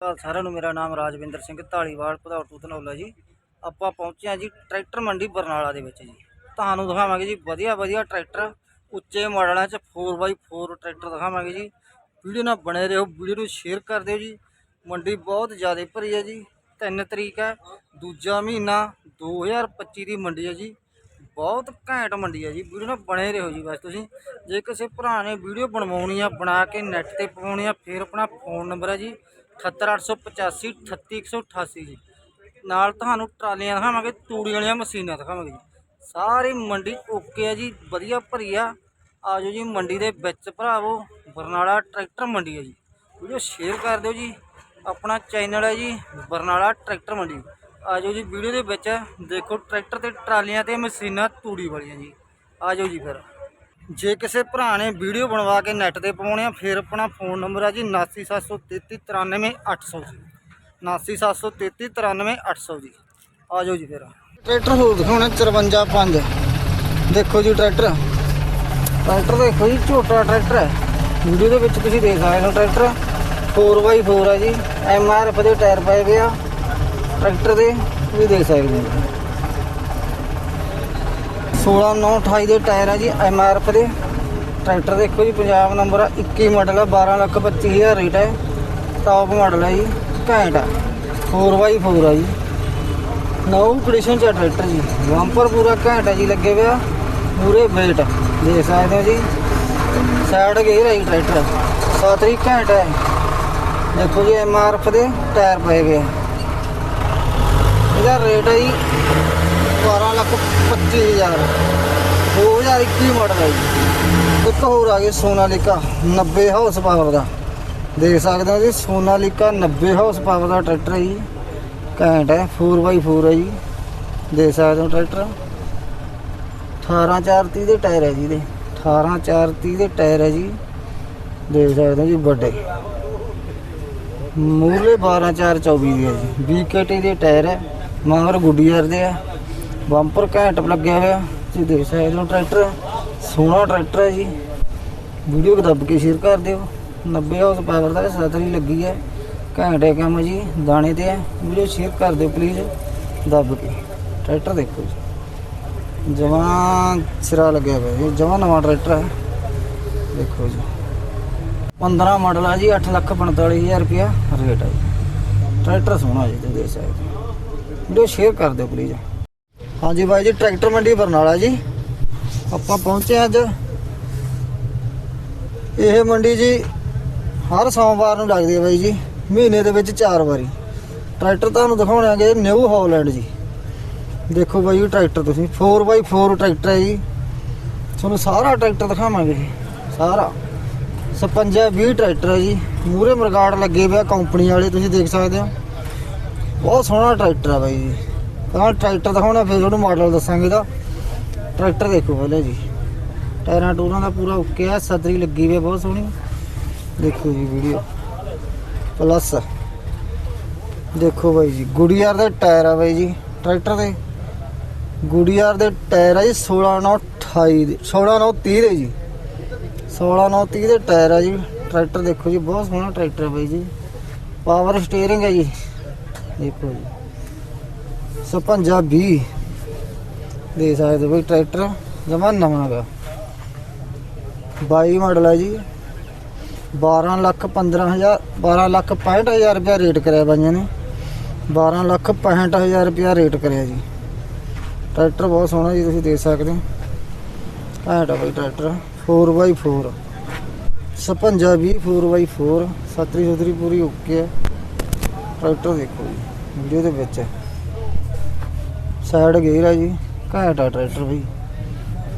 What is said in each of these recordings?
ਸਾਰਿਆਂ ਨੂੰ ਮੇਰਾ ਨਾਮ ਰਾਜਵਿੰਦਰ ਸਿੰਘ ਢਾਲੀਵਾਲ ਭਦੌੜ ਧਨੌਲਾ ਜੀ। ਆਪਾਂ ਪਹੁੰਚੇ ਹਾਂ ਜੀ ਟਰੈਕਟਰ ਮੰਡੀ ਬਰਨਾਲਾ ਦੇ ਵਿੱਚ ਜੀ। ਤੁਹਾਨੂੰ ਦਿਖਾਵਾਂਗੇ ਜੀ ਵਧੀਆ ਵਧੀਆ ਟਰੈਕਟਰ, ਉੱਚੇ ਮਾਡਲਾਂ 'ਚ 4x4 ਟਰੈਕਟਰ ਦਿਖਾਵਾਂਗੇ ਜੀ। ਵੀਡੀਓ ਨਾਲ ਬਣੇ ਰਹੋ, ਵੀਡੀਓ ਨੂੰ ਸ਼ੇਅਰ ਕਰ ਦਿਓ ਜੀ। ਮੰਡੀ ਬਹੁਤ ਜ਼ਿਆਦਾ ਭਰੀ ਹੈ ਜੀ 3 ਤਰੀਕ ਹੈ, ਦੂਜਾ ਮਹੀਨਾ 2025 ਦੀ ਮੰਡੀ ਹੈ ਜੀ। ਬਹੁਤ ਘੈਂਟ ਮੰਡੀ ਹੈ ਜੀ, ਵੀਡੀਓ ਨਾਲ ਬਣੇ ਰਹੋ ਜੀ ਬਸ ਤੁਸੀਂ। ਜੇ ਕਿਸੇ ਭਰਾ ਨੇ ਵੀਡੀਓ ਬਣਵਾਉਣੀ ਆ, ਬਣਾ ਕੇ ਨੈਟ ਤੇ ਪਾਉਣੀ ਆ, ਫਿਰ ਆਪਣਾ ਫੋਨ ਨੰਬਰ ਹੈ ਜੀ। 78885 38188 ਜੀ। ਨਾਲ ਤੁਹਾਨੂੰ ਟਰਾਲੀਆਂ ਦਿਖਾਵਾਂਗੇ, ਤੂੜੀ ਵਾਲੀਆਂ ਮਸ਼ੀਨਾਂ ਦਿਖਾਵਾਂਗੇ ਜੀ। ਸਾਰੀ ਮੰਡੀ ਓਕੇ ਹੈ ਜੀ, ਵਧੀਆ ਭਰੀ ਆ। ਆਜੋ ਜੀ ਮੰਡੀ ਦੇ ਵਿੱਚ ਭਰਾਵੋ, ਬਰਨਾਲਾ ਟਰੈਕਟਰ ਮੰਡੀ ਹੈ ਜੀ। ਵੀਡੀਓ ਸ਼ੇਅਰ ਕਰ ਦਿਓ ਜੀ। ਆਪਣਾ ਚੈਨਲ ਹੈ ਜੀ, ਬਰਨਾਲਾ ਟਰੈਕਟਰ ਮੰਡੀ। ਆਜੋ ਜੀ ਵੀਡੀਓ ਦੇ ਵਿੱਚ ਦੇਖੋ ਟਰੈਕਟਰ ਤੇ ਟਰਾਲੀਆਂ ਤੇ ਮਸ਼ੀਨਾਂ ਤੂੜੀ ਵਾਲੀਆਂ ਜੀ। ਆਜੋ ਜੀ ਫਿਰ। ਜੇ ਕਿਸੇ ਭਰਾ ਨੇ ਵੀਡੀਓ ਬਣਵਾ ਕੇ ਨੈਟ ਤੇ ਪਾਉਣੇ ਆ, ਫਿਰ ਆਪਣਾ ਫੋਨ ਨੰਬਰ ਆ ਜੀ 7973393800 ਜੀ। 7973393800 ਜੀ। ਆ ਜਾਓ ਜੀ ਫਿਰ। ਟਰੈਕਟਰ ਹੋਰ ਦਿਖਾਉਣਾ 545 ਦੇਖੋ ਜੀ ਟਰੈਕਟਰ। ਟਰੈਕਟਰ ਦੇਖੋ ਜੀ, ਝੋਟਾ ਟਰੈਕਟਰ ਹੈ। ਵੀਡੀਓ ਦੇ ਵਿੱਚ ਤੁਸੀਂ ਦੇਖ ਸਕਦੇ ਹੋ ਟਰੈਕਟਰ। 4x4 ਹੈ ਜੀ। ਐਮਆਰਐਫ ਦੇ ਟਾਇਰ ਪਏ ਹੋਏ ਆ। ਟਰੈਕਟਰ ਦੇ ਵੀ ਦੇਖ ਸਕਦੇ ਹੋ। 16928 ਦੇ ਟਾਇਰ ਆ ਜੀ ਐਮਆਰਐਫ ਦੇ। ਟਰੈਕਟਰ ਦੇਖੋ ਜੀ ਪੰਜਾਬ ਨੰਬਰ ਆ 21 ਮਾਡਲ ਆ 12 ਲੱਖ 25 ਹਜ਼ਾਰ ਰੇਟ ਹੈ ਟੌਪ ਮਾਡਲ ਹੈ ਜੀ, ਘੈਂਟ ਆ। 4x4 ਆ ਜੀ। ਨੌ ਕੰਡੀਸ਼ਨ ਚ ਆ ਟਰੈਕਟਰ ਜੀ। ਬੰਪਰ ਪੂਰਾ ਘੈਂਟ ਆ ਜੀ, ਲੱਗੇ ਹੋਇਆ ਪੂਰੇ ਵੇਟ ਦੇਖ ਸਕਦੇ ਹੋ ਜੀ। ਸਾਈਡ ਗੇਅਰ ਹੈ ਜੀ ਟਰੈਕਟਰ। ਸਾਤਰੀ ਘੈਂਟ ਹੈ ਦੇਖੋ ਜੀ ਐਮਆਰਐਫ ਦੇ ਟਾਇਰ ਪਏ ਹੋਏ ਆ। ਇਹਦਾ ਰੇਟ ਹੈ ਜੀ 12 ਲੱਖ 25 ਹਜ਼ਾਰ। 2021 ਮਾਡਲ ਹੈ ਜੀ। ਇੱਕ ਹੋਰ ਆ ਗਿਆ ਸੋਨਾਲੀਕਾ 90 ਹਾਊਸ ਪਾਵਰ ਦਾ। ਦੇਖ ਸਕਦੇ ਹੋ ਜੀ, ਸੋਨਾਲੀਕਾ 90 ਹਾਊਸ ਪਾਵਰ ਦਾ ਟਰੈਕਟਰ ਹੈ ਜੀ। ਘੈਂਟ ਹੈ 4x4 ਹੈ ਜੀ। ਦੇਖ ਸਕਦੇ ਹੋ ਟਰੈਕਟਰ 18430 ਦੇ ਟਾਇਰ ਹੈ ਜੀ ਇਹਦੇ। 18430 ਦੇ ਟਾਇਰ ਹੈ ਜੀ। ਦੇਖ ਸਕਦੇ ਹੋ ਜੀ, ਵੱਡੇ। ਮੂਰਲੇ 12424 ਦੇ ਹੈ ਜੀ। BKT ਦੇ ਟਾਇਰ ਹੈ ਮਗਰ ਗੁੱਡੀਆਰ ਦੇ ਆ। ਬੰਪਰ ਘੈਂਟ ਲੱਗਿਆ ਹੋਇਆ। ਤੁਸੀਂ ਦੇਖ ਸਕਦੇ ਹੋ ਟਰੈਕਟਰ। ਸੋਹਣਾ ਟਰੈਕਟਰ ਹੈ ਜੀ। ਵੀਡੀਓ ਨੂੰ ਦੱਬ ਕੇ ਸ਼ੇਅਰ ਕਰ ਦਿਓ। 90 ਹਾਊਸ ਪਾਵਰ ਦਾ ਸਤਰੀ ਲੱਗੀ ਹੈ। ਘੈਂਟ ਹੈ ਕੰਮ ਜੀ, ਦਾਣੇ ਤੇ ਹੈ। ਵੀਡੀਓ ਸ਼ੇਅਰ ਕਰ ਦਿਓ ਪਲੀਜ਼ ਦੱਬ ਕੇ। ਟਰੈਕਟਰ ਦੇਖੋ ਜੀ। ਜਮਾਂ ਸਿਰਾ ਲੱਗਿਆ ਹੋਇਆ ਜੀ। ਜਮਾਂ ਨਵਾਂ ਟਰੈਕਟਰ ਹੈ। ਦੇਖੋ ਜੀ। 15 ਮਾਡਲ ਆ ਜੀ 8 ਲੱਖ 45000 ਰੁਪਇਆ ਰੇਟ ਹੈ ਜੀ। ਟਰੈਕਟਰ ਸੋਹਣਾ ਜੀ, ਤੁਸੀਂ ਦੇਖ ਸਕਦੇ ਹੋ। ਵੀਡੀਓ ਸ਼ੇਅਰ ਕਰ ਦਿਓ ਪਲੀਜ਼ ਹਾਂਜੀ ਬਾਈ ਜੀ, ਟਰੈਕਟਰ ਮੰਡੀ ਬਰਨਾਲਾ ਜੀ। ਆਪਾਂ ਪਹੁੰਚੇ ਹਾਂ ਅੱਜ। ਇਹ ਮੰਡੀ ਜੀ ਹਰ ਸੋਮਵਾਰ ਨੂੰ ਲੱਗਦੀ ਹੈ ਬਾਈ ਜੀ, ਮਹੀਨੇ ਦੇ ਵਿੱਚ ਚਾਰ ਵਾਰੀ। ਟਰੈਕਟਰ ਤੁਹਾਨੂੰ ਦਿਖਾਉਣਾਂਗੇ ਨਿਊ ਹਾਲੈਂਡ ਜੀ। ਦੇਖੋ ਬਾਈ ਜੀ, ਟਰੈਕਟਰ ਤੁਸੀਂ 4x4 ਟਰੈਕਟਰ ਹੈ ਜੀ। ਤੁਹਾਨੂੰ ਸਾਰਾ ਟਰੈਕਟਰ ਦਿਖਾਵਾਂਗੇ ਜੀ, ਸਾਰਾ। 56 20 ਟਰੈਕਟਰ ਹੈ ਜੀ। ਮੂਰੇ ਮਰਗਾੜ ਲੱਗੇ ਹੋਏ ਕੰਪਨੀ ਵਾਲੇ, ਤੁਸੀਂ ਦੇਖ ਸਕਦੇ ਹੋ। ਬਹੁਤ ਸੋਹਣਾ ਟਰੈਕਟਰ ਹੈ ਬਾਈ ਜੀ। ਤਾਂ ਟਰੈਕਟਰ ਦਿਖਾਉਣਾ, ਫਿਰ ਉਹਨੂੰ ਮਾਡਲ ਦੱਸਾਂਗੇ ਦਾ ਟਰੈਕਟਰ ਦੇਖੋ ਪਹਿਲਾਂ ਜੀ। ਟਾਇਰਾਂ ਟੂਰਾਂ ਦਾ ਪੂਰਾ ਓਕੇ ਆ ਸਦਰੀ ਲੱਗੀ ਹੋਈ ਆ, ਬਹੁਤ ਸੋਹਣੀ। ਦੇਖੋ ਜੀ ਵੀਡੀਓ ਪਲੱਸ ਦੇਖੋ ਬਾਈ ਜੀ, ਗੁੜੀਆਰ ਦੇ ਟਾਇਰ ਆ ਬਾਈ ਜੀ, ਟਰੈਕਟਰ ਦੇ। ਗੁੜੀਆਰ ਦੇ ਟਾਇਰ ਆ ਜੀ 16928 ਦੇ 16930 ਦੇ ਜੀ। 16930 ਦੇ ਟਾਇਰ ਆ ਜੀ। ਟਰੈਕਟਰ ਦੇਖੋ ਜੀ, ਬਹੁਤ ਸੋਹਣਾ ਟਰੈਕਟਰ ਹੈ ਬਾਈ ਜੀ। ਪਾਵਰ ਸਟੀਅਰਿੰਗ ਹੈ ਜੀ। ਦੇਖੋ ਜੀ। ਸੋ ਪੰਜਾਬੀ ਦੇ ਸਕਦੇ ਹੋ ਬਈ ਟਰੈਕਟਰ ਜਮਾ ਨਵਾਂ ਹੈਗਾ। 22 ਮਾਡਲ ਹੈ ਜੀ। 12 ਲੱਖ 15000 12 ਲੱਖ 65000 ਰੁਪਇਆ ਰੇਟ ਕਰਿਆ ਬਾਈਆਂ ਨੇ। 12 ਲੱਖ 65000 ਰੁਪਇਆ ਰੇਟ ਕਰਿਆ ਜੀ। ਟਰੈਕਟਰ ਬਹੁਤ ਸੋਹਣਾ ਜੀ, ਤੁਸੀਂ ਦੇਖ ਸਕਦੇ ਹੋ। ਘੈਂਟ ਆ ਬਈ ਟਰੈਕਟਰ 4x4 56 20 4x4 ਸਤਰੀ ਸੁਤਰੀ ਪੂਰੀ ਓਕੇ ਹੈ। ਟਰੈਕਟਰ ਦੇਖੋ ਜੀ ਵੀਡੀਓ ਦੇ ਵਿੱਚ। ਸਾਈਡ ਗੇਅਰ ਹੈ ਜੀ, ਘੈਂਟ ਆ ਟਰੈਕਟਰ ਬਈ,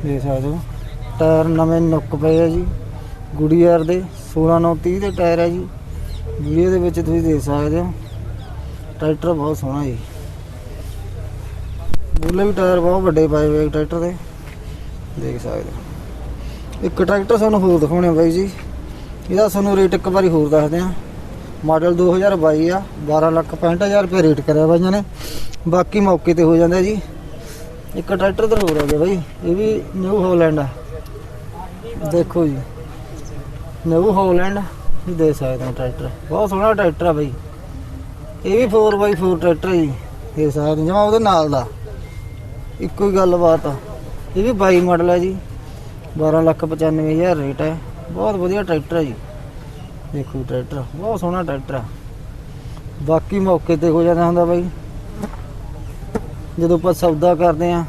ਦੇਖ ਸਕਦੇ ਹੋ। ਟਾਇਰ ਨਵੇਂ ਨੁੱਕ ਪਏ ਆ ਜੀ ਗੁੜੀਆਰ ਦੇ 16930 ਦੇ ਟਾਇਰ ਹੈ ਜੀ। ਵੀਡੀਓ ਦੇ ਵਿੱਚ ਤੁਸੀਂ ਦੇਖ ਸਕਦੇ ਹੋ। ਟਰੈਕਟਰ ਬਹੁਤ ਸੋਹਣਾ ਜੀ। ਬੁੱਲੇ ਵੀ ਟਾਇਰ ਬਹੁਤ ਵੱਡੇ ਪਾਏ ਹੋਏ ਟਰੈਕਟਰ ਦੇ। ਦੇਖ ਸਕਦੇ ਹੋ। ਇੱਕ ਟਰੈਕਟਰ ਸਾਨੂੰ ਹੋਰ ਦਿਖਾਉਣੇ ਬਾਈ ਜੀ। ਇਹਦਾ ਸਾਨੂੰ ਰੇਟ ਇੱਕ ਵਾਰੀ ਹੋਰ ਦੱਸਦੇ ਆ ਮਾਡਲ 2022 ਆ 12 ਲੱਖ 65000 ਰੁਪਏ ਰੇਟ ਕਰਿਆ ਬਾਈਆਂ ਨੇ। ਬਾਕੀ ਮੌਕੇ ਤੇ ਹੋ ਜਾਂਦਾ ਜੀ। ਇੱਕ ਟਰੈਕਟਰ ਤਾਂ ਹੋਰ ਆ ਗਿਆ ਬਾਈ, ਇਹ ਵੀ ਨਿਊ ਹਾਲੈਂਡ ਆ। ਦੇਖੋ ਜੀ, ਨਿਊ ਹਾਲੈਂਡ, ਇਹ ਦੇ ਸਕਦੇ ਹੋ ਟਰੈਕਟਰ। ਬਹੁਤ ਸੋਹਣਾ ਟਰੈਕਟਰ ਆ ਬਾਈ। ਇਹ ਵੀ 4x4 ਟਰੈਕਟਰ ਜੀ ਦੇ ਸਕਦੇ ਜਮਾ ਉਹਦੇ ਨਾਲ ਦਾ। ਇੱਕੋ ਹੀ ਗੱਲਬਾਤ ਆ। ਇਹ ਵੀ 22 ਮਾਡਲ ਹੈ ਜੀ 12 ਲੱਖ 95 ਹਜ਼ਾਰ ਰੇਟ ਹੈ ਬਹੁਤ ਵਧੀਆ ਟਰੈਕਟਰ ਹੈ ਜੀ। ਦੇਖੋ ਟਰੈਕਟਰ, ਬਹੁਤ ਸੋਹਣਾ ਟਰੈਕਟਰ ਆ। ਬਾਕੀ ਮੌਕੇ ਤੇ ਹੋ ਜਾਂਦਾ ਹੁੰਦਾ ਬਾਈ। ਜਦੋਂ ਆਪਾਂ ਸੌਦਾ ਕਰਦੇ ਆ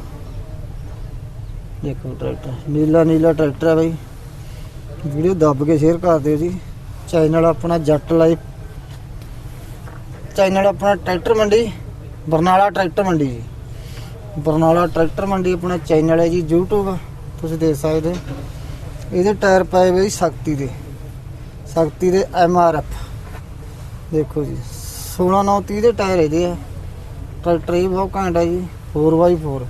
ਦੇਖੋ ਟਰੈਕਟਰ, ਨੀਲਾ ਨੀਲਾ ਟਰੈਕਟਰ ਹੈ ਬਾਈ। ਵੀਡੀਓ ਦੱਬ ਕੇ ਸ਼ੇਅਰ ਕਰ ਦਿਓ ਜੀ। ਚੈਨਲ ਆਪਣਾ ਜੱਟ ਲਾਈਫ। ਚੈਨਲ ਆਪਣਾ ਟਰੈਕਟਰ ਮੰਡੀ, ਬਰਨਾਲਾ ਟਰੈਕਟਰ ਮੰਡੀ ਜੀ। ਬਰਨਾਲਾ ਟਰੈਕਟਰ ਮੰਡੀ ਆਪਣਾ ਚੈਨਲ ਹੈ ਜੀ, YouTube ਤੁਸੀਂ ਦੇਖ ਸਕਦੇ ਇਹਦੇ ਟਾਇਰ ਪਏ ਹੋਏ ਜੀ ਸ਼ਕਤੀ ਦੇ। ਸ਼ਕਤੀ ਦੇ ਐਮ ਆਰ MRF ਦੇਖੋ ਜੀ 16930 ਦੇ ਟਾਇਰ ਇਹਦੇ ਆ। ਟਰੈਕਟਰ ਇਹ ਬਹੁਤ ਘੈਂਟ ਹੈ ਜੀ 4x4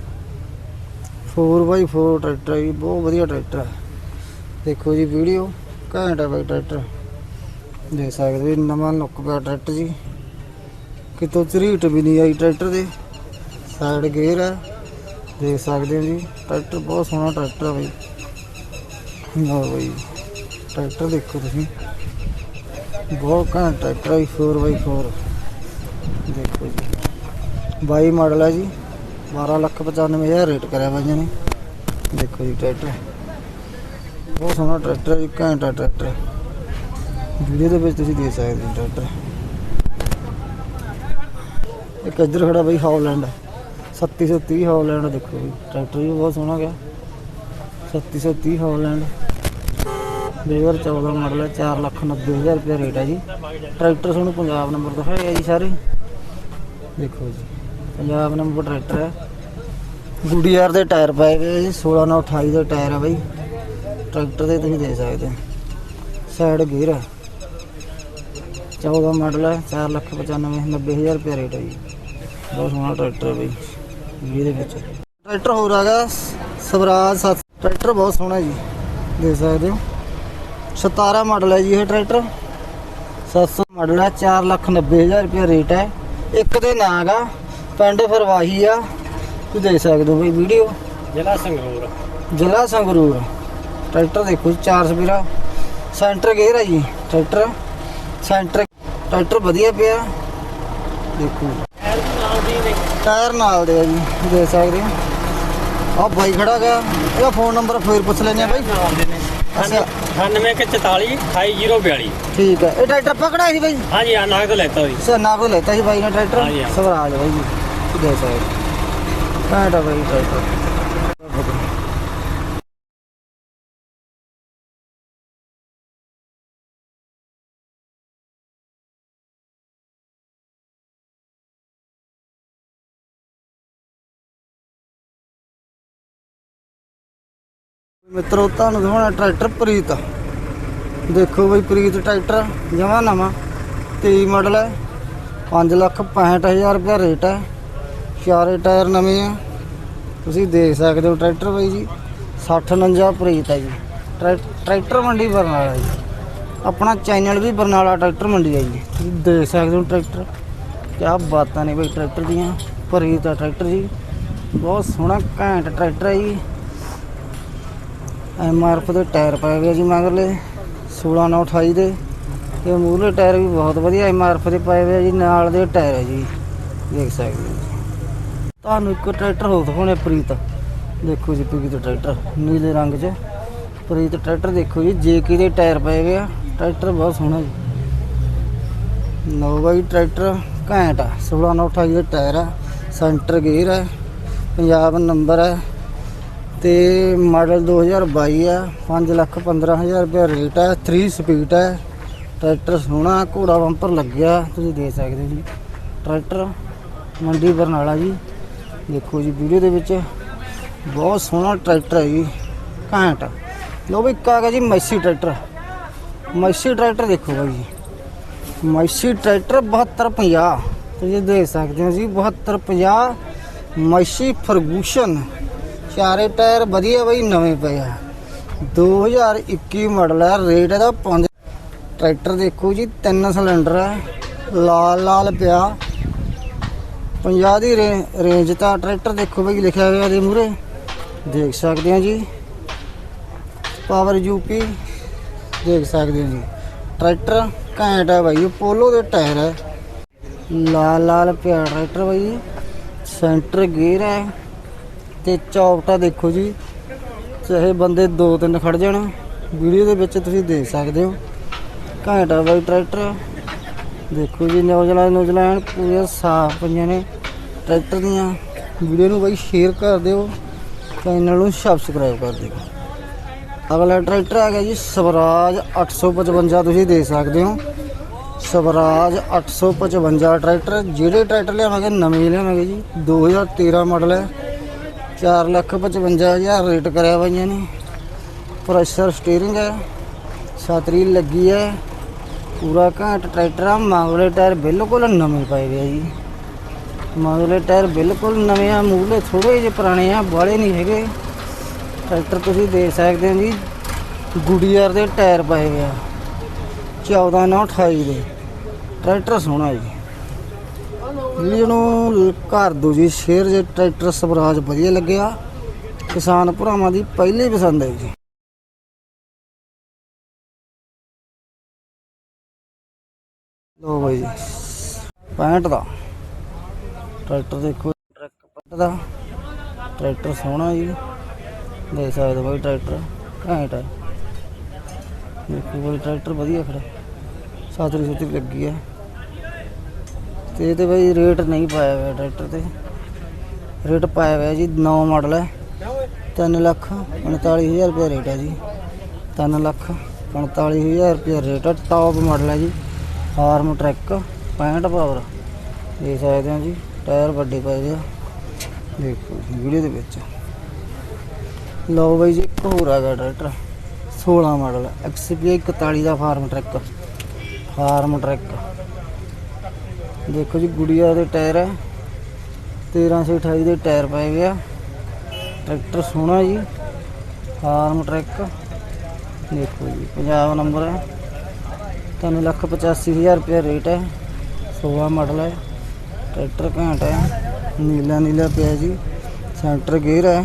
4x4 ਟਰੈਕਟਰ ਹੈ ਜੀ ਬਹੁਤ ਵਧੀਆ ਟਰੈਕਟਰ ਹੈ ਦੇਖੋ ਜੀ ਵੀਡੀਓ ਘੈਂਟ ਹੈ ਬਾਈ ਟਰੈਕਟਰ। ਦੇਖ ਸਕਦੇ ਹੋ ਜੀ, ਨਵਾਂ ਲੁੱਕ ਪਿਆ ਟਰੈਕਟਰ ਜੀ। ਕਿਤੋਂ ਝਰੀਟ ਵੀ ਨਹੀਂ ਆਈ ਟਰੈਕਟਰ ਦੇ। ਸਾਈਡ ਗੇਅਰ ਹੈ ਦੇਖ ਸਕਦੇ ਹੋ ਜੀ ਟਰੈਕਟਰ ਬਹੁਤ ਸੋਹਣਾ ਟਰੈਕਟਰ ਹੈ ਬਾਈ। ਲਓ ਬਾਈ ਟਰੈਕਟਰ ਦੇਖੋ ਤੁਸੀਂ। ਬਹੁਤ ਘੈਂਟ ਟਰੈਕਟਰ ਹੈ 4x4 ਦੇਖੋ ਜੀ। 22 ਮਾਡਲ ਹੈ ਜੀ 12 ਲੱਖ 95 ਹਜ਼ਾਰ ਰੇਟ ਕਰਿਆ ਬਾਈਆਂ ਨੇ। ਦੇਖੋ ਜੀ ਟਰੈਕਟਰ। ਬਹੁਤ ਸੋਹਣਾ ਟਰੈਕਟਰ ਹੈ ਜੀ, ਘੈਂਟ ਟਰੈਕਟਰ। ਵੀਡੀਓ ਦੇ ਵਿੱਚ ਤੁਸੀਂ ਦੇਖ ਸਕਦੇ ਹੋ ਟਰੈਕਟਰ। ਇੱਕ ਇੱਧਰ ਖੜਾ ਬਈ ਹੌਲੈਂਡ। 3730 ਹੌਲੈਂਡ ਦੇਖੋ ਜੀ, ਟਰੈਕਟਰ ਵੀ ਬਹੁਤ ਸੋਹਣਾ ਗਿਆ। 3730 ਹੌਲੈਂਡ। 2014 ਮਾਡਲ ਹੈ 4 ਲੱਖ 90 ਹਜ਼ਾਰ ਰੁਪਏ ਰੇਟ ਹੈ ਜੀ। ਟਰੈਕਟਰ ਤੁਹਾਨੂੰ ਪੰਜਾਬ ਨੰਬਰ ਦਿਖਾਇਆ ਜੀ ਸਾਰੇ। ਦੇਖੋ ਜੀ, ਪੰਜਾਬ ਨੰਬਰ ਟਰੈਕਟਰ ਹੈ। ਗੁਡੀਆਰ ਦੇ ਟਾਇਰ ਪਾਏ ਗਏ ਜੀ 16 ਨਾਲ 28 ਦੇ ਟਾਇਰ ਹੈ ਬਾਈ। ਟਰੈਕਟਰ ਦੇ ਤੁਸੀਂ ਦੇ ਸਕਦੇ ਹੋ। ਸਾਈਡ ਗੇਅਰ ਹੈ। 14 ਮਾਡਲ ਹੈ 4 ਲੱਖ 95 90 ਹਜ਼ਾਰ ਰੁਪਏ ਰੇਟ ਹੈ ਜੀ। ਬਹੁਤ ਸੋਹਣਾ ਟਰੈਕਟਰ ਹੈ ਬਈ ਵੀਡੀਓ ਵਿੱਚ। ਟਰੈਕਟਰ ਹੋਰ ਆ ਸਵਰਾਜ 7 ਟਰੈਕਟਰ ਬਹੁਤ ਸੋਹਣਾ ਜੀ। ਦੇ ਸਕਦੇ ਹੋ। 17 ਮਾਡਲ ਹੈ ਜੀ ਇਹ ਟਰੈਕਟਰ। 700 ਮਾਡਲ ਹੈ 4 ਲੱਖ 90 ਹਜ਼ਾਰ ਰੁਪਏ ਰੇਟ ਹੈ। ਇੱਕ ਦੇ ਨਾਂ ਗਾ ਪਿੰਡ ਫਰਵਾਹੀ ਆ। ਤੁਸੀਂ ਦੇਖ ਸਕਦੇ ਹੋ ਬਈ ਵੀਡੀਓ। ਜ਼ਿਲ੍ਹਾ ਸੰਗਰੂਰ। ਜ਼ਿਲ੍ਹਾ ਸੰਗਰੂਰ। ਟਰੈਕਟਰ ਦੇਖੋ ਜੀ, ਚਾਰ ਸਪੀਰਾ। ਸੈਂਟਰ ਗੇਅਰ ਹੈ ਜੀ ਟਰੈਕਟਰ। ਸੈਂਟਰ ਟਰੈਕਟਰ ਵਧੀਆ ਪਿਆ। ਦੇਖੋ ਟਾਇਰ ਨਾਲ ਦੇ ਆ ਜੀ ਦੇਖ ਸਕਦੇ ਹੋ। ਆ ਬਾਈ ਖੜਾ ਗਿਆ। ਇਹਦਾ ਫੋਨ ਨੰਬਰ ਫੇਰ ਪੁੱਛ ਲੈਣੇ ਆ ਬਾਈ। ਅੱਛਾ। 9144 28042 ਠੀਕ ਹੈ। ਇਹ ਟਰੈਕਟਰ ਪਕੜਾ ਸੀ ਬਾਈ? ਹਾਂਜੀ ਆ ਨਾਗ ਲੈਤਾ ਹੋਈ ਸਰਨਾ ਕੋ ਲੈਤਾ ਸੀ ਬਾਈ ਨੇ ਟਰੈਕਟਰ। ਸਵਰਾਜ ਬਾਈ ਜੀ। ਘੈਂਟ ਆ ਬਾਈ ਟਰੈਕਟਰ ਮਿੱਤਰੋ, ਤੁਹਾਨੂੰ ਦਿਖਾਉਣਾ ਟਰੈਕਟਰ ਪ੍ਰੀਤ। ਦੇਖੋ ਬਈ ਪ੍ਰੀਤ ਟਰੈਕਟਰ, ਜਮਾ ਨਵਾਂ। 23 ਮਾਡਲ ਹੈ। 5 ਲੱਖ 65000 ਰੁਪਏ ਰੇਟ ਹੈ। ਚਾਰੇ ਟਾਇਰ ਨਵੇਂ ਆ। ਤੁਸੀਂ ਦੇਖ ਸਕਦੇ ਹੋ ਟਰੈਕਟਰ ਬਾਈ ਜੀ। 60 49 ਪ੍ਰੀਤ ਹੈ ਜੀ। ਟਰੈਕ- ਟਰੈਕਟਰ ਮੰਡੀ ਬਰਨਾਲਾ ਜੀ। ਆਪਣਾ ਚੈਨਲ ਵੀ ਬਰਨਾਲਾ ਟਰੈਕਟਰ ਮੰਡੀ ਹੈ ਜੀ। ਤੁਸੀਂ ਦੇਖ ਸਕਦੇ ਹੋ ਟਰੈਕਟਰ। ਕਿਆ ਬਾਤਾਂ ਨੇ ਬਈ ਟਰੈਕਟਰ ਦੀਆਂ। ਪ੍ਰੀਤ ਦਾ ਟਰੈਕਟਰ ਜੀ। ਬਹੁਤ ਸੋਹਣਾ ਘੈਂਟ ਟਰੈਕਟਰ ਹੈ ਜੀ। ਐਮਆਰਐਫ ਦੇ ਟਾਇਰ ਪਏ ਹੋਏ ਆ ਜੀ ਮਗਰਲੇ 16 ਨਾਲ 28 ਦੇ। ਤੇ ਮੂਹਰਲੇ ਟਾਇਰ ਵੀ ਬਹੁਤ ਵਧੀਆ ਐਮਆਰਐਫ ਦੇ ਪਏ ਹੋਏ ਆ ਜੀ, ਨਾਲ ਦੇ ਟਾਇਰ ਹੈ ਜੀ। ਦੇਖ ਸਕਦੇ ਹੋ ਜੀ। ਤੁਹਾਨੂੰ ਇੱਕ ਟਰੈਕਟਰ ਹੋਰ ਦਿਖਾਉਣੇ ਪ੍ਰੀਤ। ਦੇਖੋ ਜੀ, ਪ੍ਰੀਤ ਟਰੈਕਟਰ, ਨੀਲੇ ਰੰਗ 'ਚ। ਪ੍ਰੀਤ ਟਰੈਕਟਰ ਦੇਖੋ ਜੀ ਜੇਕੀ ਦੇ ਟਾਇਰ ਪਏ ਹੋਏ ਆ, ਟਰੈਕਟਰ ਬਹੁਤ ਸੋਹਣਾ ਜੀ। ਲਓ ਬਾਈ, ਟਰੈਕਟਰ ਘੈਂਟ ਆ 16 ਨਾਲ 28 ਦੇ ਟਾਇਰ ਆ, ਸੈਂਟਰ ਗੇਅਰ ਹੈ ਪੰਜਾਬ ਨੰਬਰ ਹੈ ਤੇ ਮਾਡਲ 2022 ਆ 5 ਲੱਖ 15000 ਰੁਪਏ ਰੇਟ ਹੈ 3 ਸਪੀਡ ਹੈ ਟਰੈਕਟਰ ਸੋਹਣਾ, ਘੋੜਾ ਬੰਪਰ ਲੱਗਿਆ, ਤੁਸੀਂ ਦੇਖ ਸਕਦੇ ਹੋ ਜੀ। ਟਰੈਕਟਰ ਮੰਡੀ ਬਰਨਾਲਾ ਜੀ। ਦੇਖੋ ਜੀ ਵੀਡੀਓ ਦੇ ਵਿੱਚ ਬਹੁਤ ਸੋਹਣਾ ਟਰੈਕਟਰ ਹੈ ਜੀ, ਘੈਂਟ। ਲੋ ਵੀ ਇੱਕ ਆ ਗਿਆ ਜੀ, ਮੈਸੀ ਟਰੈਕਟਰ। ਮੈਸੀ ਟਰੈਕਟਰ ਦੇਖੋ ਬਾਈ ਜੀ। ਮੈਸੀ ਟਰੈਕਟਰ 7250 ਤੁਸੀਂ ਦੇਖ ਸਕਦੇ ਹੋ ਜੀ 7250 ਮੈਸੀ ਫਰਗੂਸ਼ਨ। ਚਾਰੇ ਟਾਇਰ ਵਧੀਆ ਬਈ, ਨਵੇਂ ਪਏ ਆ। 2021 ਮਾਡਲ ਹੈ ਰੇਟ ਇਹਦਾ 5 ਟਰੈਕਟਰ ਦੇਖੋ ਜੀ, ਤਿੰਨ ਸਿਲੰਡਰ ਹੈ ਲਾਲ ਲਾਲ ਪਿਆ। 50 ਦੀ ਰੇ- ਰੇਂਜ ਤਾਂ ਟਰੈਕਟਰ ਦੇਖੋ ਬਈ, ਲਿਖਿਆ ਹੋਇਆ ਇਹਦੇ ਮੂਰੇ ਦੇਖ ਸਕਦੇ ਆ ਜੀ। ਪਾਵਰ ਯੂਪੀ ਦੇਖ ਸਕਦੇ ਹੋ ਜੀ। ਟਰੈਕਟਰ ਘੈਂਟ ਹੈ ਬਾਈ ਇਹ ਪੋਲੋ ਦੇ ਟਾਇਰ ਹੈ ਲਾਲ ਲਾਲ ਪਿਆ ਟਰੈਕਟਰ ਬਾਈ। ਜੀ ਸੈਂਟਰ ਗੇਅਰ ਹੈ ਤੇ ਚੌਪਟਾ ਦੇਖੋ ਜੀ, ਚਾਹੇ ਬੰਦੇ ਦੋ ਤਿੰਨ ਖੜ ਜਾਣ, ਵੀਡੀਓ ਦੇ ਵਿੱਚ ਤੁਸੀਂ ਦੇਖ ਸਕਦੇ ਹੋ। ਘੰਟਾ ਬਾਈ ਟਰੈਕਟਰ, ਦੇਖੋ ਜੀ ਨੌਜਵਾਨ ਨੌਜਵਾਨ ਪੂਰੇ ਸਾਫ਼ ਪਈਆਂ ਨੇ ਟਰੈਕਟਰ ਦੀਆਂ। ਵੀਡੀਓ ਨੂੰ ਬਾਈ ਸ਼ੇਅਰ ਕਰ ਦਿਓ ਚੈਨਲ ਨੂੰ ਸਬਸਕ੍ਰਾਈਬ ਕਰ ਦਿਓ। ਅਗਲਾ ਟਰੈਕਟਰ ਆ ਗਿਆ ਜੀ ਸਵਰਾਜ 855 ਤੁਸੀਂ ਦੇਖ ਸਕਦੇ ਹੋ। ਸਵਰਾਜ 855 ਟਰੈਕਟਰ, ਜਿਹੜੇ ਟਰੈਕਟਰ ਲਿਆਵਾਂਗੇ, ਨਵੇਂ ਲਿਆਵਾਂਗੇ ਜੀ 2013 ਮਾਡਲ ਹੈ। 455000 ਰੇਟ ਕਰਿਆ ਹੋਈਆਂ ਨੇ। ਪ੍ਰੈਸ਼ਰ ਸਟੀਅਰਿੰਗ ਹੈ, ਛਤਰੀ ਲੱਗੀ ਹੈ। ਪੂਰਾ ਘਾਟ ਟਰੈਕਟਰ ਆ, ਮਾਗਲੇ ਟਾਇਰ ਬਿਲਕੁਲ ਨਵੇਂ ਪਏ ਵੇ ਆ ਜੀ। ਮਗਰਲੇ ਟਾਇਰ ਬਿਲਕੁਲ ਨਵੇਂ ਆ ਮੂਹਰੇ ਥੋੜੇ ਜਿਹੇ ਪੁਰਾਣੇ ਆ ਬਾਹਲੇ ਨਹੀਂ ਹੈਗੇ। ਟਰੈਕਟਰ ਤੁਸੀਂ ਦੇਖ ਸਕਦੇ ਹੋ ਜੀ ਗੁਡੀਅਰ ਦੇ ਟਾਇਰ ਪਏ ਹੋਏ ਆ 14 9 28 ਦੇ। ਟਰੈਕਟਰ ਸੋਹਣਾ ਜੀ। ਵੀਡੀਓ ਘਰ ਦੋ ਜੀ ਸ਼ੇਅਰ ਜੇ ਟਰੈਕਟਰ ਸਵਰਾਜ ਵਧੀਆ ਲੱਗਿਆ। ਕਿਸਾਨ ਭਰਾਵਾਂ ਦੀ ਪਹਿਲੀ ਪਸੰਦ ਹੈ ਜੀ। ਲੋ ਬਾਈ ਜੀ 65 ਦਾ। ਟਰੈਕਟਰ ਦੇਖੋ, ਟਰੱਕ ਪੱਟ ਦਾ। ਟਰੈਕਟਰ ਸੋਹਣਾ ਜੀ। ਦੇ ਸਕਦੇ ਬਾਈ ਟਰੈਕਟਰ, ਘੈਂਟ ਹੈ। ਦੇਖੋ ਬਾਈ, ਟਰੈਕਟਰ ਵਧੀਆ ਖੜਾ। ਸਾਤਰੀ ਸੁਤਰੀ ਲੱਗੀ ਹੈ। ਤੇ ਇਹ ਤੇ ਬਾਈ ਰੇਟ ਨਹੀਂ ਪਾਇਆ ਹੋਇਆ ਟਰੈਕਟਰ ਤੇ। ਰੇਟ ਪਾਇਆ ਹੋਇਆ ਜੀ 9 ਮਾਡਲ ਹੈ। 3 ਲੱਖ 45000 ਰੁਪਏ ਰੇਟ ਹੈ ਜੀ। 3 ਲੱਖ 45000 ਰੁਪਏ ਰੇਟ ਹੈ। ਟੌਪ ਮਾਡਲ ਹੈ ਜੀ। ਫਾਰਮ ਟਰੈਕ 65 ਪਾਵਰ ਦੇਖ ਸਕਦੇ ਹੋ ਜੀ, ਟਾਇਰ ਵੱਡੇ ਪਏ ਆ। ਦੇਖੋ ਵੀਡੀਓ ਦੇ ਵਿੱਚ। ਲਓ ਬਾਈ ਜੀ, ਇੱਕ ਹੋਰ ਆ ਗਿਆ ਟਰੈਕਟਰ 16 ਮਾਡਲ XPI 41 ਦਾ ਫਾਰਮ ਟਰੈਕ ਫਾਰਮ ਟਰੈਕ ਦੇਖੋ ਜੀ, ਗੁੜੀਆ ਦੇ ਟਾਇਰ ਹੈ 1328 ਦੇ ਟਾਇਰ ਪਏ ਹੋਏ ਆ। ਟਰੈਕਟਰ ਸੋਹਣਾ ਜੀ, ਫਾਰਮ ਟਰੈਕ। ਦੇਖੋ ਜੀ, ਪੰਜਾਬ ਨੰਬਰ ਹੈ ਤਿੰਨ ਲੱਖ ਪਚਾਸੀ ਹਜ਼ਾਰ ਰੁਪਏ ਰੇਟ ਹੈ 16 ਮਾਡਲ ਹੈ ਟਰੈਕਟਰ ਘੈਂਟ ਹੈ ਨੀਲਾ ਨੀਲਾ ਪਿਆ ਜੀ। ਸੈਂਟਰ ਗੇਅਰ ਹੈ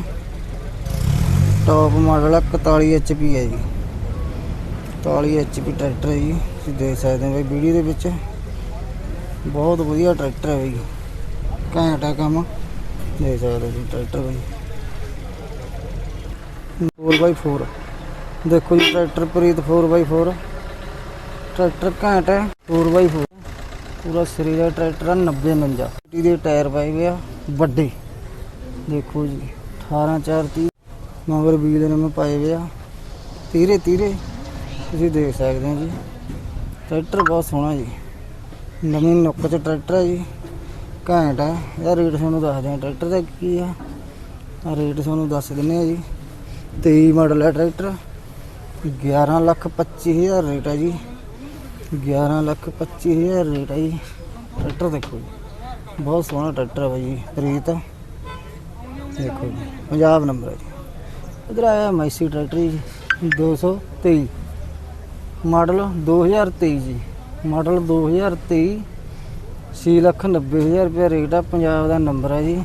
ਟੌਪ ਮਾਡਲ ਹੈ 41 HP ਹੈ ਜੀ। 41 HP ਟਰੈਕਟਰ ਹੈ ਜੀ। ਤੁਸੀਂ ਦੇਖ ਸਕਦੇ ਹੋ ਬਈ, ਵੀਡੀਓ ਦੇ ਵਿੱਚ। ਬਹੁਤ ਵਧੀਆ ਟਰੈਕਟਰ ਹੈ ਬਈ। ਘੈਂਟ ਹੈ ਕੰਮ। ਦੇ ਸਕਦੇ ਜੀ ਟਰੈਕਟਰ ਬਈ। 4x4 ਦੇਖੋ ਜੀ ਟਰੈਕਟਰ ਪ੍ਰੀਤ 4x4 ਟਰੈਕਟਰ ਘੈਂਟ ਹੈ। 4x4 ਪੂਰਾ ਸਰੀਰ ਦਾ ਟਰੈਕਟਰ ਆ 90 49 ਟੀ ਦੇ ਟਾਇਰ ਪਾਏ ਹੋਏ ਆ, ਵੱਡੇ। ਦੇਖੋ ਜੀ 18 4 30 ਮਗਰ ਵੀਲ ਨੇ ਮੈਂ ਪਾਏ ਹੋਏ ਆ। ਤੀਰੇ ਤੀਰੇ ਤੁਸੀਂ ਦੇਖ ਸਕਦੇ ਹੋ ਜੀ। ਟਰੈਕਟਰ ਬਹੁਤ ਸੋਹਣਾ ਜੀ। ਨਵੀਂ ਨੁੱਕ ਚ ਟਰੈਕਟਰ ਹੈ ਜੀ, ਘੈਂਟ ਹੈ ਇਹਦਾ ਰੇਟ ਤੁਹਾਨੂੰ ਦੱਸਦੇ ਆ ਟਰੈਕਟਰ ਦਾ ਕੀ ਆ? ਰੇਟ ਤੁਹਾਨੂੰ ਦੱਸ ਦਿੰਨੇ ਆ ਜੀ। 23 ਮਾਡਲ ਹੈ ਟਰੈਕਟਰ 11 ਲੱਖ 25 ਹਜ਼ਾਰ ਰੇਟ ਹੈ ਜੀ। 11 ਲੱਖ 25 ਹਜ਼ਾਰ ਰੇਟ ਹੈ ਜੀ। ਟਰੈਕਟਰ ਦੇਖੋ ਜੀ, ਬਹੁਤ ਸੋਹਣਾ ਟਰੈਕਟਰ ਹੈ ਬਾਈ ਜੀ, ਪ੍ਰੀਤ। ਦੇਖੋ ਜੀ, ਪੰਜਾਬ ਨੰਬਰ ਹੈ ਜੀ। ਇਧਰ ਆਇਆ ਮੈਸੀ ਟਰੈਕਟਰ ਜੀ 223 ਮਾਡਲ 2023 ਜੀ। ਮਾਡਲ 2023 ਛੇ ਲੱਖ 90 ਹਜ਼ਾਰ ਰੁਪਏ ਰੇਟ ਆ, ਪੰਜਾਬ ਦਾ ਨੰਬਰ ਹੈ ਜੀ।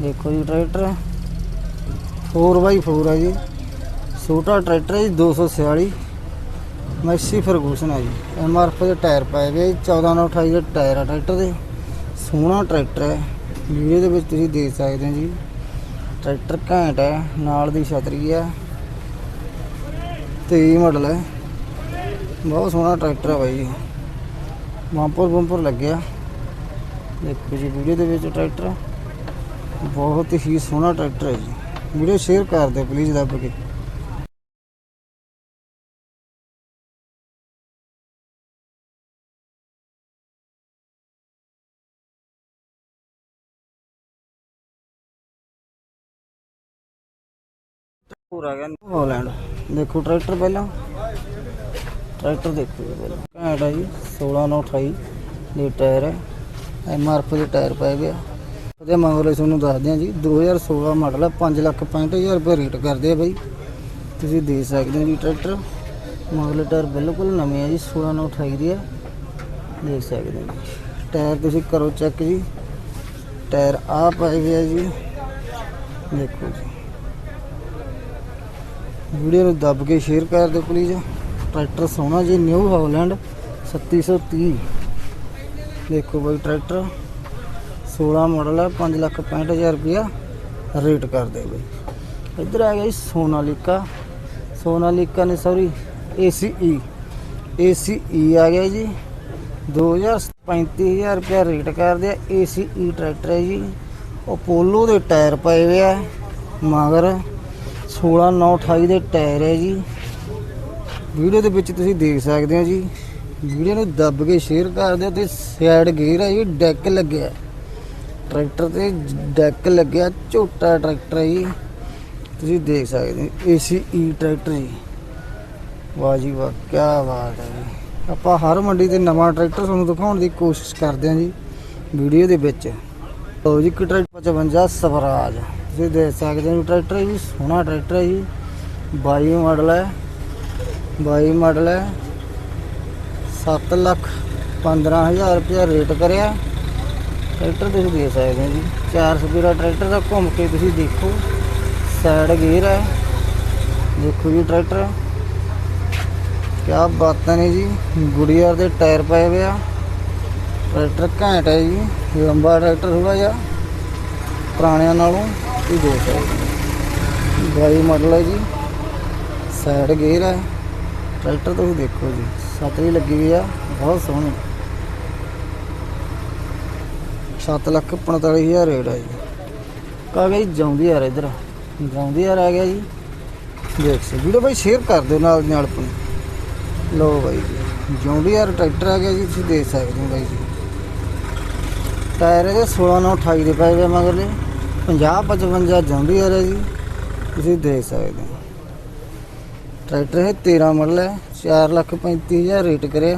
ਦੇਖੋ ਜੀ ਟਰੈਕਟਰ 4x4 ਹੈ ਜੀ। ਛੋਟਾ ਟਰੈਕਟਰ ਹੈ ਜੀ 246 ਮੈਸੀ ਫਰਗੂਸਨ ਹੈ ਜੀ। ਐਮਆਰਐਫ ਦੇ ਟਾਇਰ ਪਾਏ ਹੋਏ ਜੀ 14 ਨਾਲ 28 ਦੇ ਟਾਇਰ ਆ ਟਰੈਕਟਰ ਦੇ। ਸੋਹਣਾ ਟਰੈਕਟਰ ਹੈ ਵੀਡੀਓ ਦੇ ਵਿੱਚ ਤੁਸੀਂ ਦੇਖ ਸਕਦੇ ਹੋ ਜੀ। ਟਰੈਕਟਰ ਘੈਂਟ ਹੈ ਨਾਲ ਦੀ ਛਤਰੀ ਹੈ 23 ਮਾਡਲ ਹੈ ਬਹੁਤ ਸੋਹਣਾ ਟਰੈਕਟਰ ਹੈ ਬਾਈ। ਬੰਪਰ ਬੰਪਰ ਲੱਗਿਆ। ਦੇਖੋ ਜੀ ਵੀਡੀਓ ਦੇ ਵਿੱਚ ਟਰੈਕਟਰ। ਬਹੁਤ ਹੀ ਸੋਹਣਾ ਟਰੈਕਟਰ ਹੈ ਜੀ। ਵੀਡੀਓ ਸ਼ੇਅਰ ਕਰ ਦਿਓ ਪਲੀਜ਼ ਦੱਬ ਕੇ। ਪੂਰਾ ਗਿਆ ਹਾਲੈਂਡ ਦੇਖੋ, ਟਰੈਕਟਰ ਪਹਿਲਾਂ। ਟਰੈਕਟਰ ਦੇਖੋ ਜੀ ਪਹਿਲਾਂ। ਘੈਂਟ ਹੈ ਜੀ 16 9 28 ਦੇ ਟਾਇਰ ਹੈ। ਐਮਆਰਐਫ ਦੇ ਟਾਇਰ ਪੈ ਗਿਆ। ਉਹਦੇ ਮਾਮਲੇ ਤੁਹਾਨੂੰ ਦੱਸਦੇ ਹਾਂ ਜੀ 2016 ਮਾਡਲ ਹੈ 5 ਲੱਖ 65000 ਰੁਪਏ ਰੇਟ ਕਰਦੇ ਆ ਬਾਈ। ਤੁਸੀਂ ਦੇ ਸਕਦੇ ਹੋ ਜੀ ਟਰੈਕਟਰ। ਮਗਰਲੇ ਟਾਇਰ ਬਿਲਕੁਲ ਨਵੇਂ ਆ ਜੀ 16 9 28 ਦੇ ਆ। ਦੇਖ ਸਕਦੇ ਹੋ ਜੀ। ਟਾਇਰ ਤੁਸੀਂ ਕਰੋ ਚੈੱਕ ਜੀ। ਟਾਇਰ ਆ ਪੈ ਗਿਆ ਜੀ। ਦੇਖੋ ਜੀ। ਵੀਡੀਓ ਨੂੰ ਦੱਬ ਕੇ ਸ਼ੇਅਰ ਕਰ ਦਿਓ ਪਲੀਜ਼ ਟਰੈਕਟਰ ਸੋਹਣਾ ਜੀ, ਨਿਊ ਹਾਲੈਂਡ 3730 ਦੇਖੋ ਬਾਈ ਟਰੈਕਟਰ 16 ਮਾਡਲ ਹੈ 5 ਲੱਖ 65000 ਰੁਪਇਆ ਰੇਟ ਕਰਦੇ ਬਾਈ। ਇੱਧਰ ਆ ਗਿਆ ਜੀ ਸੋਨਾਲੀਕਾ। ਸੋਨਾਲੀਕਾ ਨੇ ਸੌਰੀ ACE ACE ਆ ਗਿਆ ਜੀ। 235000 ਰੁਪਇਆ ਰੇਟ ਕਰਦੇ ਆ ACE ਟਰੈਕਟਰ ਹੈ ਜੀ। ਅਪੋਲੋ ਦੇ ਟਾਇਰ ਪਏ ਹੋਏ ਆ, ਮਗਰ 16 9 28 ਦੇ ਟਾਇਰ ਹੈ ਜੀ। ਵੀਡੀਓ ਦੇ ਵਿੱਚ ਤੁਸੀਂ ਦੇਖ ਸਕਦੇ ਹੋ ਜੀ। ਵੀਡੀਓ ਨੂੰ ਦੱਬ ਕੇ ਸ਼ੇਅਰ ਕਰ ਦਿਓ ਤੇ ਸਾਈਡ ਗੇਅਰ ਹੈ ਜੀ ਡੈਕ ਲੱਗਿਆ ਟਰੈਕਟਰ ਤੇ ਡੈਕ ਲੱਗਿਆ ਝੋਟਾ ਟਰੈਕਟਰ ਹੈ ਜੀ। ਤੁਸੀਂ ਦੇਖ ਸਕਦੇ ਹੋ ACE ਟਰੈਕਟਰ ਜੀ। ਵਾਹ ਜੀ ਵਾਹ ਕੀ ਬਾਤ ਹੈ ਜੀ। ਆਪਾਂ ਹਰ ਮੰਡੀ ਤੇ ਨਵਾਂ ਟਰੈਕਟਰ ਤੁਹਾਨੂੰ ਦਿਖਾਉਣ ਦੀ ਕੋਸ਼ਿਸ਼ ਕਰਦੇ ਹਾਂ ਜੀ, ਵੀਡੀਓ ਦੇ ਵਿੱਚ। ਲਓ ਜੀ, ਇੱਕ ਟਰੈਕਟਰ 55 ਸਵਰਾਜ। ਤੁਸੀਂ ਦੇਖ ਸਕਦੇ ਹੋ ਟਰੈਕਟਰ ਜੀ, ਸੋਹਣਾ ਟਰੈਕਟਰ ਹੈ ਜੀ। 22 ਮਾਡਲ ਹੈ 22 ਮਾਡਲ ਹੈ। 7 ਲੱਖ 15000 ਰੁਪਇਆ ਰੇਟ ਕਰਿਆ। ਟਰੈਕਟਰ ਤੁਸੀਂ ਦੇ ਸਕਦੇ ਹੋ ਜੀ। 4 ਸਪੀਡਾ ਟਰੈਕਟਰ ਦਾ ਘੁੰਮ ਕੇ ਤੁਸੀਂ ਦੇਖੋ। ਸਾਈਡ ਗੇਅਰ ਹੈ। ਦੇਖੋ ਜੀ ਟਰੈਕਟਰ। ਕਿਆ ਬਾਤਾਂ ਨੇ ਜੀ। ਗੁੜੀਆਰ ਦੇ ਟਾਇਰ ਪਏ ਹੋਏ ਆ। ਟਰੈਕਟਰ ਘੈਂਟ ਹੈ ਜੀ। ਲੰਬਾ ਟਰੈਕਟਰ ਥੋੜਾ ਜਿਹਾ। ਪੁਰਾਣਿਆਂ ਨਾਲੋਂ ਤੁਸੀਂ ਦੇਖ ਸਕਦੇ ਹੋ। ਮਾਡਲ ਹੈ ਜੀ। ਸਾਈਡ ਗੇਅਰ ਹੈ। ਟਰੈਕਟਰ ਤੁਸੀਂ ਦੇਖੋ ਜੀ ਸਤਰੀ ਲੱਗੀ ਹੋਈ ਆ, ਬਹੁਤ ਸੋਹਣੀ। 7 ਲੱਖ 45000 ਰੇਟ ਹੈ ਜੀ। ਕਾਗਜ਼ ਜਾਉਂਦੀ ਯਾਰ ਇਧਰ, ਜਾਉਂਦੀ ਯਾਰ ਆ ਗਿਆ ਜੀ। ਦੇਖ ਸਕਦੇ ਵੀਡੀਓ ਬਾਈ ਸ਼ੇਅਰ ਕਰ ਦਿਓ ਨਾਲ ਨਾਲ ਆਪਣੀ। ਲੋ ਬਾਈ ਜੀ, ਜਾਉਂਦੀ ਯਾਰ ਟਰੈਕਟਰ ਆ ਗਿਆ ਜੀ, ਤੁਸੀਂ ਦੇਖ ਸਕਦੇ ਹੋ ਬਾਈ ਜੀ। ਟਾਇਰ ਇਹਦੇ 16 ਨਾਲ 28 ਦੇ ਪਏ ਹੋਏ ਮਗਰਲੇ। 50 55 ਜਾਉਂਦੀ ਯਾਰ ਹੈ ਜੀ, ਤੁਸੀਂ ਦੇਖ ਸਕਦੇ ਹੋ। ਟਰੈਕਟਰ ਇਹ 13 ਮਾਡਲ ਹੈ 4 ਲੱਖ 35000 ਰੇਟ ਕਰਿਆ।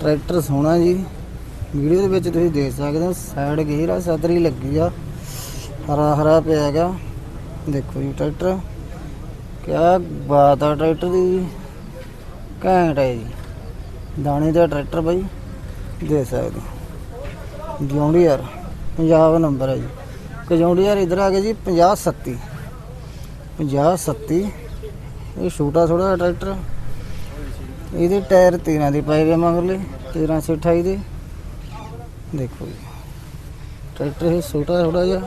ਟਰੈਕਟਰ ਸੋਹਣਾ ਜੀ। ਵੀਡੀਓ ਦੇ ਵਿੱਚ ਤੁਸੀਂ ਦੇਖ ਸਕਦੇ ਹੋ ਸਾਈਡ ਗੇਅਰ ਆ ਸਤਰੀ ਲੱਗੀ ਆ, ਹਰਾ ਹਰਾ ਪਿਆ ਹੈਗਾ। ਦੇਖੋ ਜੀ ਟਰੈਕਟਰ। ਕਿਆ ਬਾਤ ਆ ਟਰੈਕਟਰ ਦੀ ਘੈਂਟ ਹੈ ਜੀ। ਦਾਣੇ ਦਾ ਟਰੈਕਟਰ ਬਾਈ ਦੇ ਸਕਦੇ ਹੋ। ਯਾਰ ਪੰਜਾਬ ਨੰਬਰ ਹੈ ਜੀ। ਕਜੌਂਡੀਆਰ ਇਧਰ ਆ ਗਿਆ ਜੀ 50 37 50 37 ਇਹ ਛੋਟਾ ਥੋੜਾ ਜਿਹਾ ਟਰੈਕਟਰ ਇਹਦੇ ਟਾਇਰ 13 ਦੇ ਪਏ ਗਏ ਮਗਰਲੇ 13 ਸੇ 28 ਦੇ। ਦੇਖੋ ਜੀ, ਟਰੈਕਟਰ ਇਹ ਛੋਟਾ ਥੋੜਾ ਜਿਹਾ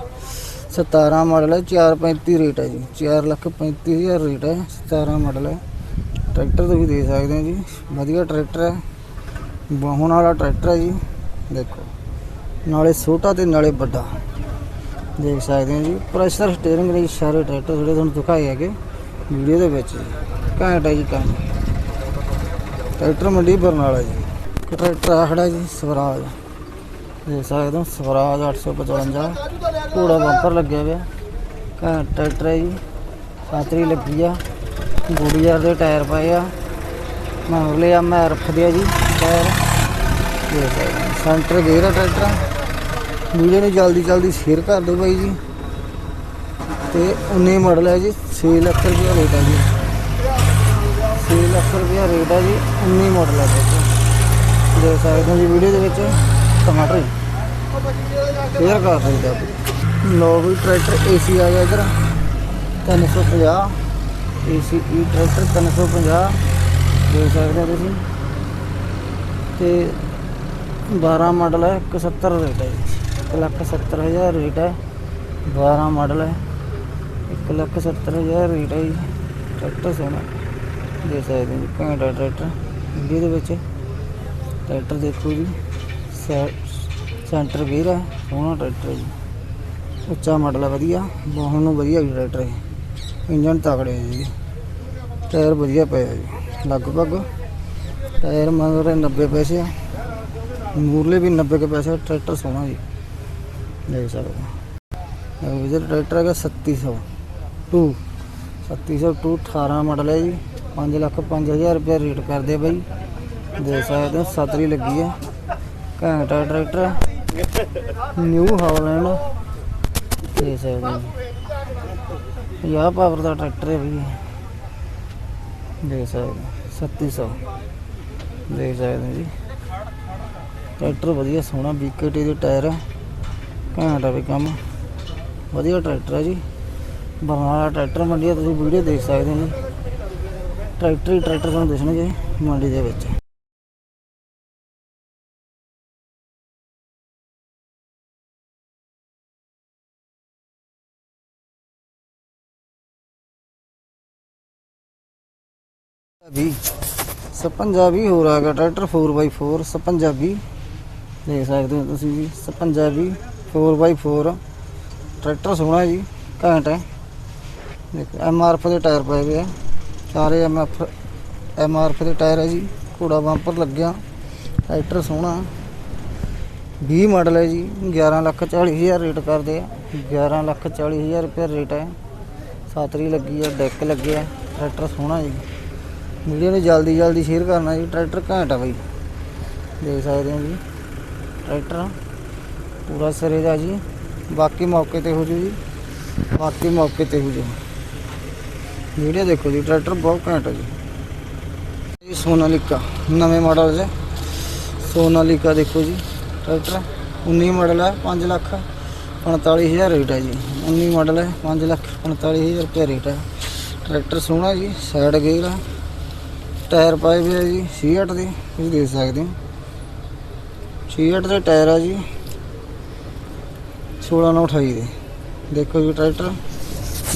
17 ਮਾਡਲ ਹੈ 435 ਰੇਟ ਹੈ ਜੀ 4 ਲੱਖ 35000 ਰੇਟ ਹੈ 17 ਮਾਡਲ ਹੈ ਟਰੈਕਟਰ ਤੁਸੀਂ ਦੇਖ ਸਕਦੇ ਹੋ ਜੀ, ਵਧੀਆ ਟਰੈਕਟਰ ਹੈ ਬਾਹਣ ਵਾਲਾ ਟਰੈਕਟਰ ਹੈ ਜੀ, ਦੇਖੋ। ਨਾਲੇ ਛੋਟਾ ਤੇ ਨਾਲੇ ਵੱਡਾ। ਦੇਖ ਸਕਦੇ ਹੋ ਜੀ, ਪ੍ਰੈਸ਼ਰ ਸਟੀਅਰਿੰਗ ਦੇ ਸਾਰੇ ਟਰੈਕਟਰ ਜਿਹੜੇ ਤੁਹਾਨੂੰ ਦਿਖਾਏ ਹੈਗੇ। ਵੀਡੀਓ ਦੇ ਵਿੱਚ ਜੀ। ਘੈਂਟ ਹੈ ਜੀ ਕੰਮ। ਟਰੈਕਟਰ ਮੰਡੀ ਬਰਨਾਲਾ ਜੀ। ਟਰੈਕਟਰ ਆ ਖੜਾ ਜੀ, ਸਵਰਾਜ। ਦੇਖ ਸਕਦੇ ਹੋ, ਸਵਰਾਜ 855 ਘੋੜਾ ਬੰਪਰ ਲੱਗਿਆ ਹੋਇਆ ਘੈਂਟ ਟਰੈਕਟਰ ਹੈ ਜੀ। ਸਾਤਰੀ ਲੱਗੀ ਆ। ਗੁੜੀਆਰ ਦੇ ਟਾਇਰ ਪਏ ਆ। ਮਗਰਲੇ ਆ, ਮੈਂ ਰੱਖਦੇ ਆ ਜੀ, ਟਾਇਰ। ਦੇਖ ਸਕਦੇ ਸੈਂਟਰ ਗੇਅਰ ਆ ਟਰੈਕਟਰ। ਵੀਡੀਓ ਨੂੰ ਜਲਦੀ ਜਲਦੀ ਸ਼ੇਅਰ ਕਰ ਦਿਓ ਬਾਈ ਜੀ। ਤੇ 19 ਮਾਡਲ ਹੈ ਜੀ 6 ਲੱਖ ਰੁਪਏ ਰੇਟ ਹੈ ਜੀ। 6 ਲੱਖ ਰੁਪਏ ਰੇਟ ਹੈ ਜੀ 19 ਮਾਡਲ ਹੈ ਜੀ। ਦੇਖ ਸਕਦੇ ਹੋ ਜੀ ਵੀਡੀਓ ਦੇ ਵਿੱਚ, ਟਮਾਟਰ ਸ਼ੇਅਰ ਕਰ ਦਿਓ ਜੀ। ਲੋ ਵੀ ਟਰੈਕਟਰ ਏਸੀ ਆ ਗਿਆ ਇਧਰ। 350 ਏਸੀ ਈ ਟਰੈਕਟਰ 350 ਦੇਖ ਸਕਦੇ ਹੋ ਤੁਸੀਂ। ਤੇ 12 ਮਾਡਲ ਹੈ 170 ਰੇਟ ਹੈ ਜੀ। 1 ਲੱਖ 70 ਹਜ਼ਾਰ ਰੇਟ ਹੈ। 12 ਮਾਡਲ ਹੈ। 1 ਲੱਖ 70 ਹਜ਼ਾਰ ਰੇਟ ਹੈ ਜੀ। ਟਰੈਕਟਰ ਸੋਹਣਾ। ਦੇ ਸਕਦੇ ਹੋ ਜੀ ਘੈਂਟਾ ਟਰੈਕਟਰ। ਵੀਡੀਓ ਦੇ ਵਿੱਚ ਟਰੈਕਟਰ ਦੇਖੋ ਜੀ, ਸੈ- ਸੈਂਟਰ ਗੇਅਰ ਹੈ ਸੋਹਣਾ ਟਰੈਕਟਰ ਜੀ। ਉੱਚਾ ਮਾਡਲ ਹੈ ਵਧੀਆ। ਬਹੁਤ ਨੂੰ ਵਧੀਆ ਜੀ ਟਰੈਕਟਰ ਹੈ ਇੰਜਨ ਤਕੜੇ ਜੀ ਟਾਇਰ ਵਧੀਆ ਪਏ ਜੀ। ਲਗਭਗ ਟਾਇਰ ਮਗਰ 90 ਪੈਸੇ ਆ। ਮੂਰਲੇ ਵੀ 90 ਕੇ ਪੈਸੇ ਟਰੈਕਟਰ ਸੋਹਣਾ ਜੀ। ਦੇਖ ਸਕਦੇ ਹੋ। ਇਹ ਜਿਹੜਾ ਟਰੈਕਟਰ ਹੈਗਾ 3700 2 3702 18 ਮਾਡਲ ਹੈ ਜੀ। 5 ਲੱਖ 5000 ਰੁਪਏ ਰੇਟ ਕਰਦੇ ਬਾਈ। ਦੇ ਸਕਦੇ ਹੋ, ਸਤਰੀ ਲੱਗੀ ਹੈ ਘੈਂਟਾ ਟਰੈਕਟਰ। New Holland. ਦੇ ਸਕਦੇ ਹੋ ਜੀ। 50 ਪਾਵਰ ਦਾ ਟਰੈਕਟਰ ਹੈ ਬਈ ਦੇ ਸਕਦੇ ਹੋ 3700 ਦੇ ਸਕਦੇ ਹੋ ਜੀ। ਟਰੈਕਟਰ ਵਧੀਆ ਸੋਹਣਾ ਬੀਕੇਟੀ ਦੇ ਟਾਇਰ ਹੈ ਘੈਂਟਾ ਵੀ ਕੰਮ। ਵਧੀਆ ਟਰੈਕਟਰ ਹੈ ਜੀ। ਬਰਨਾਲਾ ਟਰੈਕਟਰ ਮੰਡੀ ਤੁਸੀਂ ਵੀਡੀਓ ਦੇਖ ਸਕਦੇ ਹੋ। ਟਰੈਕਟਰ ਹੀ ਟਰੈਕਟਰ ਤੁਹਾਨੂੰ ਦਿਸਣਗੇ ਮੰਡੀ ਦੇ ਵਿੱਚ। ਵੀ ਸਪੰਜਾਬੀ ਹੋ ਰਹਾ ਹੈ ਟਰੈਕਟਰ 4x4 ਪੰਜਾਬੀ ਦੇਖ ਸਕਦੇ ਹੋ ਤੁਸੀਂ ਵੀ ਸਪੰਜਾਬੀ 4x4 ਟਰੈਕਟਰ ਸੋਹਣਾ ਜੀ, ਘੈਂਟ ਹੈ। ਦੇਖੋ ਐਮਆਰਐਫ ਦੇ ਟਾਇਰ ਪਏ ਹੋਏ ਆ। ਸਾਰੇ ਐਮਐਫ ਐਮਆਰਐਫ ਦੇ ਟਾਇਰ ਹੈ ਜੀ। ਘੋੜਾ ਬੰਪਰ ਲੱਗਿਆ। ਟਰੈਕਟਰ ਸੋਹਣਾ। 20 ਮਾਡਲ ਹੈ ਜੀ। 11 ਲੱਖ 40 ਹਜ਼ਾਰ ਰੇਟ ਕਰਦੇ ਆ। 11 ਲੱਖ 40 ਹਜ਼ਾਰ ਰੁਪਏ ਰੇਟ ਹੈ ਸਾਤਰੀ ਲੱਗੀ ਆ ਡੈਕ ਲੱਗਿਆ ਟਰੈਕਟਰ ਸੋਹਣਾ ਜੀ। ਵੀਡੀਓ ਨੂੰ ਜਲਦੀ ਜਲਦੀ ਸ਼ੇਅਰ ਕਰਨਾ ਜੀ। ਟਰੈਕਟਰ ਘੈਂਟ ਆ ਬਾਈ। ਦੇਖ ਸਕਦੇ ਹੋ ਜੀ। ਟਰੈਕਟਰ ਪੂਰਾ ਸਿਰੇ ਦਾ ਜੀ। ਬਾਕੀ ਮੌਕੇ ਤੇ ਹੋ ਜੂ ਜੀ। ਬਾਕੀ ਮੌਕੇ ਤੇ ਹੋ ਜੂ ਵੀਡੀਓ ਦੇਖੋ ਜੀ, ਟਰੈਕਟਰ ਬਹੁਤ ਘੈਂਟ ਹੈ ਜੀ। ਇਹ ਸੋਨਾਲੀਕਾ, ਨਵੇਂ ਮਾਡਲ 'ਚ ਸੋਨਾਲੀਕਾ ਦੇਖੋ ਜੀ, ਟਰੈਕਟਰ 19 ਮਾਡਲ ਹੈ 5 ਲੱਖ 45000 ਰੇਟ ਹੈ ਜੀ। 19 ਮਾਡਲ ਹੈ 5 ਲੱਖ 45000 ਰੁਪਏ ਰੇਟ ਹੈ। ਟਰੈਕਟਰ ਸੋਹਣਾ ਜੀ ਸਾਈਡ ਗੇਅਰ ਹੈ। ਟਾਇਰ ਪਾਏ ਹੋਏ ਹੈ ਜੀ 68 ਦੇ, ਤੁਸੀਂ ਦੇਖ ਸਕਦੇ ਹੋ। 68 ਦੇ ਟਾਇਰ ਆ ਜੀ 16 ਨਾਲ 28 ਦੇ। ਦੇਖੋ ਜੀ, ਟਰੈਕਟਰ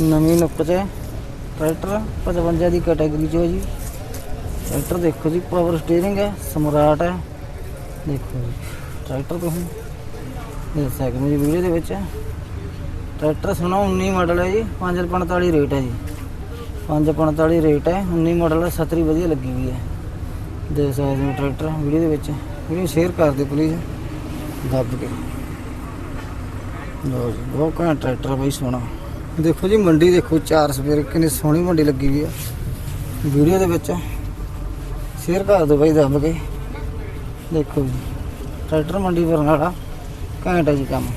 ਨਵੀਂ ਨੁੱਕ 'ਚ ਹੈ। ਟਰੈਕਟਰ 55 ਦੀ ਕੈਟਾਗਰੀ 'ਚ ਹੈ ਜੀ। ਟਰੈਕਟਰ ਦੇਖੋ ਜੀ ਪਾਵਰ ਸਟੀਅਰਿੰਗ ਹੈ, ਸਮਰਾਟ ਹੈ। ਦੇਖੋ ਜੀ ਟਰੈਕਟਰ ਤੁਸੀਂ ਦੇਖ ਸਕਦੇ ਹੋ ਜੀ ਵੀਡੀਓ ਦੇ ਵਿੱਚ। ਟਰੈਕਟਰ ਸੁਣਾ 19 ਮਾਡਲ ਹੈ ਜੀ 545 ਰੇਟ ਹੈ ਜੀ। 545 ਰੇਟ ਹੈ 19 ਮਾਡਲ ਹੈ ਛਤਰੀ ਵਧੀਆ ਲੱਗੀ ਹੋਈ ਹੈ। ਦੇਖ ਸਕਦੇ ਹੋ ਟਰੈਕਟਰ ਵੀਡੀਓ ਦੇ ਵਿੱਚ। ਵੀਡੀਓ ਸ਼ੇਅਰ ਕਰ ਦਿਓ ਪਲੀਜ਼ ਦੱਬ ਕੇ। ਲੋ ਜੀ, ਬਹੁਤ ਘੈਂਟ ਟਰੈਕਟਰ ਆ ਬਾਈ, ਸੋਹਣਾ। ਦੇਖੋ ਜੀ, ਮੰਡੀ ਦੇਖੋ, ਚਾਰ ਸਵੇਰ ਕਿੰਨੀ ਸੋਹਣੀ ਮੰਡੀ ਲੱਗੀ ਹੋਈ ਆ। ਵੀਡੀਓ ਦੇ ਵਿੱਚ ਸ਼ੇਅਰ ਕਰ ਦਿਓ ਬਾਈ, ਦੱਬ ਕੇ। ਦੇਖੋ ਜੀ, ਟਰੈਕਟਰ ਮੰਡੀ ਭਰਨ ਵਾਲਾ, ਘੈਂਟ ਹੈ ਜੀ ਕੰਮ।